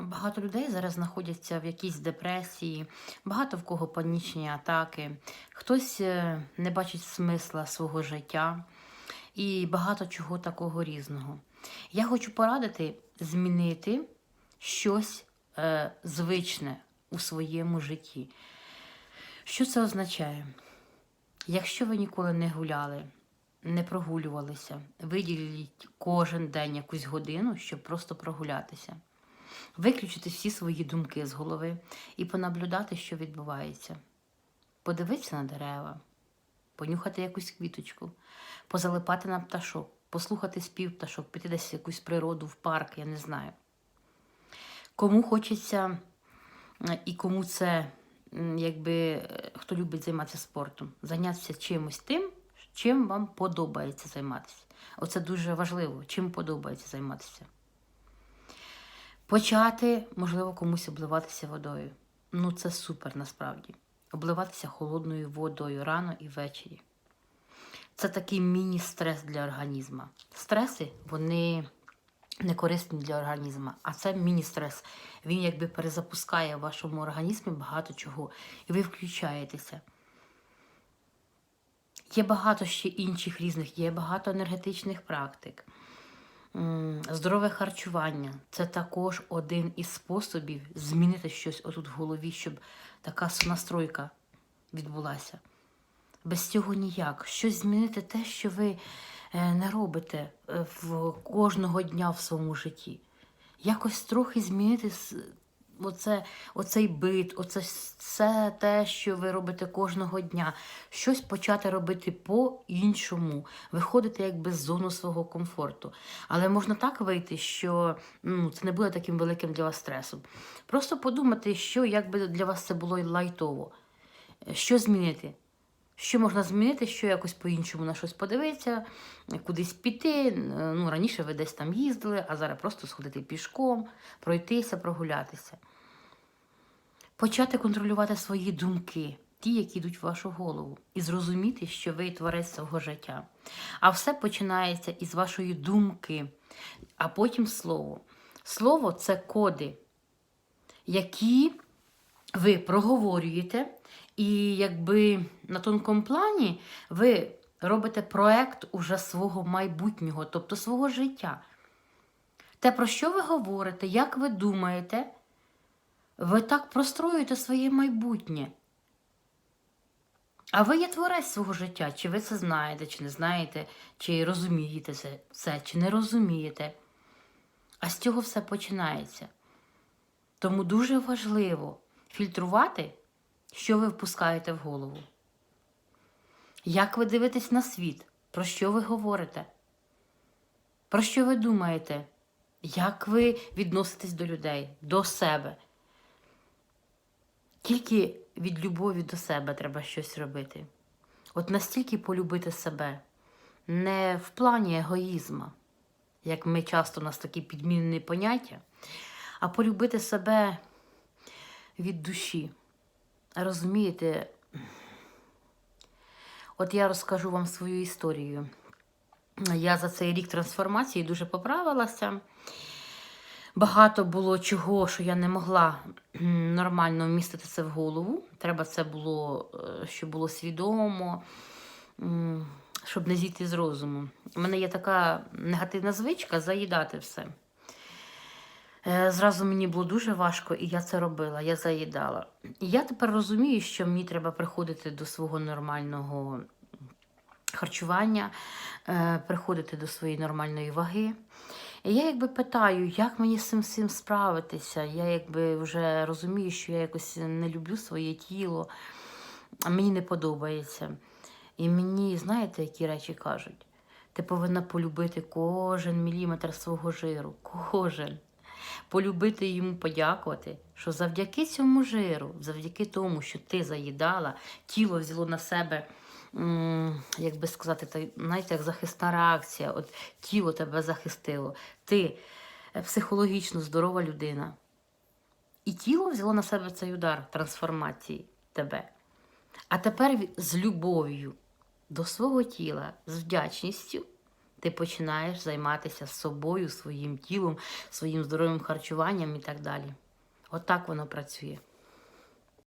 Багато людей зараз знаходяться в якійсь депресії, багато в кого панічні атаки, хтось е, не бачить смисла свого життя і багато чого такого різного. Я хочу порадити змінити щось е, звичне у своєму житті. Що це означає? Якщо ви ніколи не гуляли, не прогулювалися, виділіть кожен день якусь годину, щоб просто прогулятися. Виключити всі свої думки з голови і понаблюдати, що відбувається. Подивитися на дерева, понюхати якусь квіточку, позалипати на пташок, послухати спів пташок, піти десь в якусь природу, в парк, я не знаю. Кому хочеться і кому це, якби е, хто любить займатися спортом, зайнятися чимось тим, чим вам подобається займатися. Оце дуже важливо, чим подобається займатися. Почати, можливо, комусь обливатися водою. Ну, це супер насправді. Обливатися холодною водою рано і ввечері. Це такий міні-стрес для організму. Стреси, вони не корисні для організму, а це міні-стрес. Він якби перезапускає в вашому організмі багато чого. І ви включаєтеся. Є багато ще інших різних, є багато енергетичних практик. Здорове харчування це також один із способів змінити щось отут в голові, щоб така настройка відбулася. Без цього ніяк. Щось змінити те, що ви е, не робите е, кожного дня в своєму житті. Якось трохи змінити оце, оцей бит, оце все те, що ви робите кожного дня. Щось почати робити по-іншому, виходити якби з зону свого комфорту. Але можна так вийти, що ну, це не буде таким великим для вас стресом. Просто подумати, що якби для вас це було лайтово. Що змінити? Що можна змінити, що якось по-іншому на щось подивитися, кудись піти. Ну, раніше ви десь там їздили, а зараз просто сходити пішком, пройтися, прогулятися. Почати контролювати свої думки, ті, які йдуть в вашу голову, і зрозуміти, що ви творець свого життя. А все починається із вашої думки, а потім слово. Слово це коди, які ви проговорюєте, і якби на тонкому плані ви робите проект уже свого майбутнього, тобто свого життя. Те, про що ви говорите, як ви думаєте, ви так простроюєте своє майбутнє. А ви є творець свого життя. Чи ви це знаєте, чи не знаєте, чи розумієте це, чи не розумієте. А з цього все починається. Тому дуже важливо фільтрувати, що ви впускаєте в голову. Як ви дивитесь на світ? Про що ви говорите? Про що ви думаєте? Як ви відноситесь до людей, до себе? Тільки від любові до себе треба щось робити. От настільки полюбити себе, не в плані егоїзма, як ми часто у нас такі підмінені поняття, а полюбити себе від душі. Розумієте, от я розкажу вам свою історію. Я за цей рік трансформації дуже поправилася. Багато було чого, що я не могла нормально вмістити це в голову. Треба це було, е, щоб було свідомо, щоб не зійти з розуму. У мене є така негативна звичка заїдати все. Е, Зразу мені було дуже важко, і я це робила, я заїдала. І я тепер розумію, що мені треба приходити до свого нормального харчування, е, приходити до своєї нормальної ваги. І я якби питаю, як мені з цим всім справитися. Я якби вже розумію, що я якось не люблю своє тіло, а мені не подобається. І мені, знаєте, які речі кажуть? Ти повинна полюбити кожен міліметр свого жиру, кожен. Полюбити йому подякувати, що завдяки цьому жиру, завдяки тому, що ти заїдала, тіло взяло на себе, як би сказати, та- знаєте, як захисна реакція, от тіло тебе захистило. Ти е, психологічно здорова людина. І тіло взяло на себе цей удар трансформації тебе. А тепер з любов'ю до свого тіла, з вдячністю ти починаєш займатися собою, своїм тілом, своїм здоровим харчуванням і так далі. Отак воно працює.